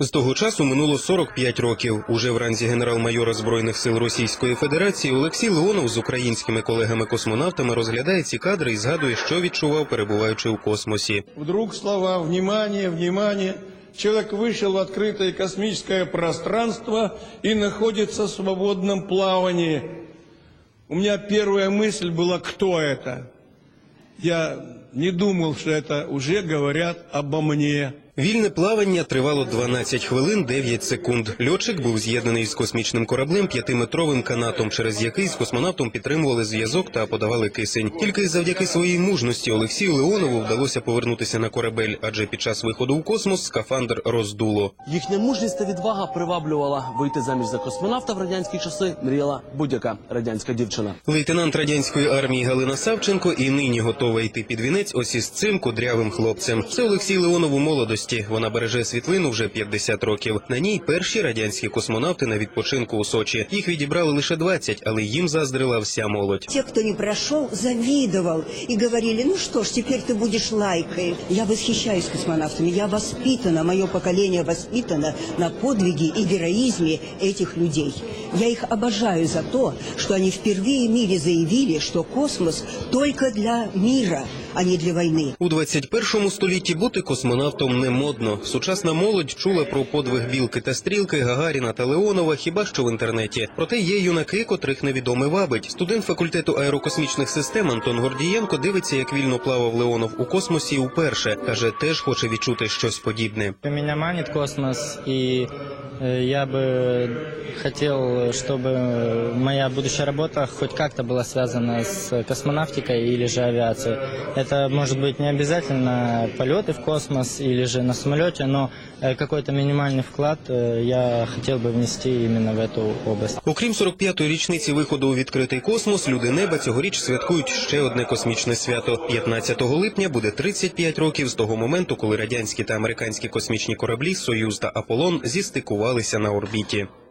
З того часу минуло 45 років. Уже вранці генерал-майора збройних сил Російської Федерації Олексій Леонов з українськими колегами-космонавтами розглядає ці кадри і згадує, що відчував, перебуваючи у космосі. Вдруг слова «Внимание! Внимание!» Человек вышел в открытое космическое пространство и находится в свободном плавании. У меня первая мысль была, кто это? Я не думал, что это уже говорят обо мне. Вільне плавання тривало 12 хвилин 9 секунд. Льотчик був з'єднаний з космічним кораблем п'ятиметровим канатом, через який з космонавтом підтримували зв'язок та подавали кисень. Тільки завдяки своїй мужності Олексію Леонову вдалося повернутися на корабель, адже під час виходу у космос скафандр роздуло. Їхня мужність та відвага приваблювала вийти заміж за космонавта в радянські часи. Мріяла будь-яка радянська дівчина. Лейтенант радянської армії Галина Савченко і нині готова йти під вінець ось із цим кудрявим хлопцем. Це Олексій Леонов у молодості Вона береже світлину вже 50 років. На ній перші радянські космонавти на відпочинку у Сочі. Їх відібрали лише 20, але їм заздрила вся молодь. Те, кто не прошел, завидовал и говорили, ну что ж, теперь ты будешь лайкой. Я восхищаюсь космонавтами, я воспитана, мое поколение воспитано на подвиге и героизме этих людей. Я их обожаю за то, что они впервые в мире заявили, что космос только для мира, а не для войны. У 21 столітті бути космонавтом не модно. Сучасна молодь чула про подвиг білки та стрілки Гагаріна та Леонова хіба що в інтернеті. Проте є юнаки, котрих невідоме вабить. Студент факультету аерокосмічних систем Антон Гордієнко дивиться, як вільно плавав Леонов у космосі уперше. каже, теж хоче відчути щось подібне. Мене манить космос, э, я бы хотел, чтобы моя будущая работа хоть как-то была связана с космонавтикой или же авиацией. Это может быть не обязательно полеты в космос или же на самолете, но э, какой-то минимальный вклад э, я хотел бы внести именно в эту область. Окрім 45-ї річниці виходу у відкритий космос, люди неба цьогоріч святкують ще одне космічне свято. 15 липня буде 35 років з того моменту, коли радянські та американські космічні кораблі Союз та Аполлон зістикувалися на орбіті.